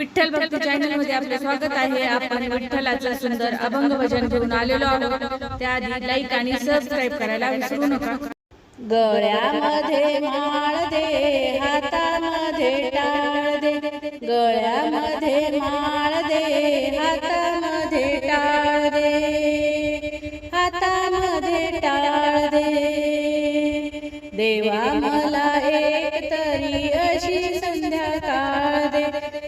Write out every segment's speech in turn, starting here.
विठ्ठल भक्त चॅनलमध्ये आपले स्वागत आहे. आपण विठ्ठलाचं सुंदर अभंग भजन घेऊन आलेलो आहोत. त्याआधी लाईक आणि सबस्क्राईब करायला विसरू नका. गळ्यामध्ये माळ दे हातामध्ये टाळ दे गळ्यामध्ये माळ दे हातामध्ये टाळ दे हातामध्ये टाळ दे देवा मला एक तरी अशी संध्याकाळ.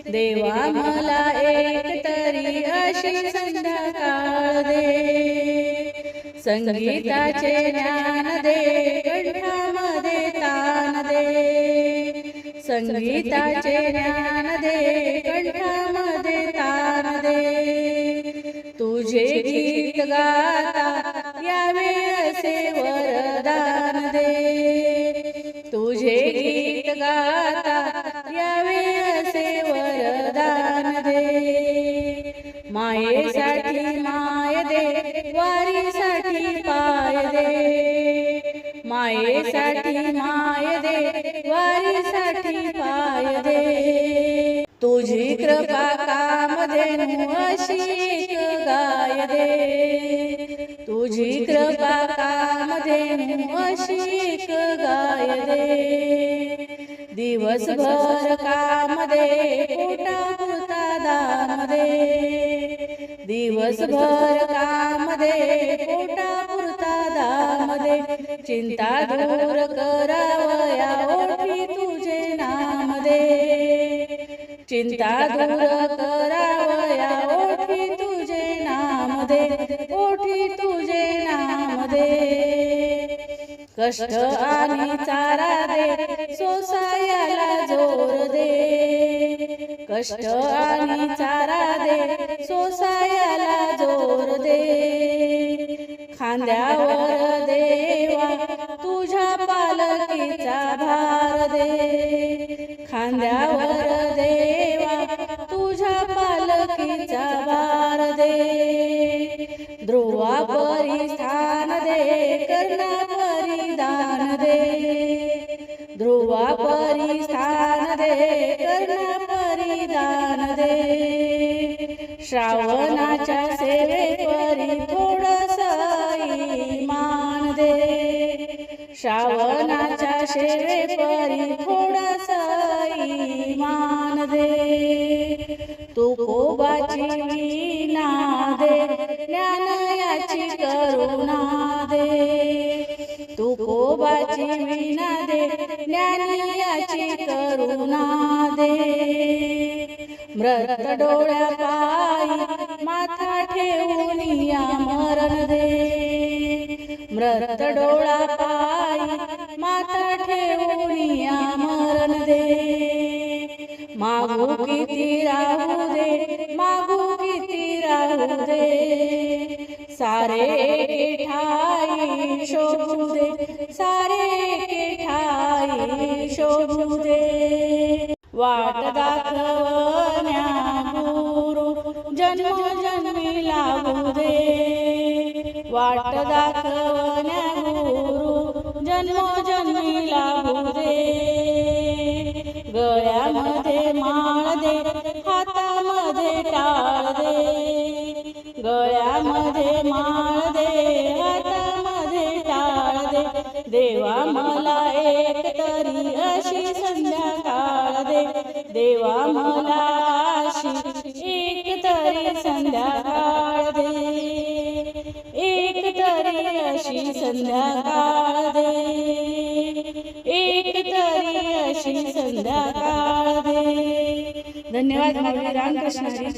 देवा मला एक तरी अशी संध्याकाळ दे. संगीताचे ज्ञान दे कंठामध्ये तान दे. संगीताचे ज्ञान दे कंठामध्ये तान दे. तुझे गीत गाता यावे असे वर वारीसाठी पाय दे तुझी कृपा काम दे गाय दे तुझी कृपा काम दे गाय दे दिवसभर काम दे पोटा दाम दे दिवसभर काम दे पोटा दाम दे चिंता दूर करावया चिंता दूर करावया ओठी तुझे नाम दे ओठी तुझे नाम दे कष्ट आणि चारा दे सोसायाला जोर दे. कष्ट आणि चारा दे सोसायाला जोर दे. खांद्यावर देवा तुझ्या पालकीचा भार दे. खांद्यावर पालकीचा भार दे ध्रुवा परी स्थान दे कर्णा परिधान दे. ध्रुवा परी स्थान दे कर्णा परिधान दे. श्रावणाच्या सेवे परी थोड दे ज्ञानयाची करुणा दे. तू कोबाची वीणा दे ज्ञानयाची करुणा दे. मृत डोळ्या पायी माथा ठेवून या मरण दे. मृत डोळा पायी माथा ठेवून या मरण दे. मागू किती राहू दे मागू राहू दे सारे ठाई शोभू दे. सारे एके ठाई शोभू दे. वाट दाखवण्या गुरु जन्म जन्मी लागू दे. वाट दाखवण्या गुरु जन्म देवा मला एक तरी अशी संध्याकाळ दे. देवा मला अशी एक तरी संध्याकाळ दे. एक तरी अशी संध्याकाळ दे. एक तरी अशी संध्याकाळ दे. धन्यवाद रामकृष्ण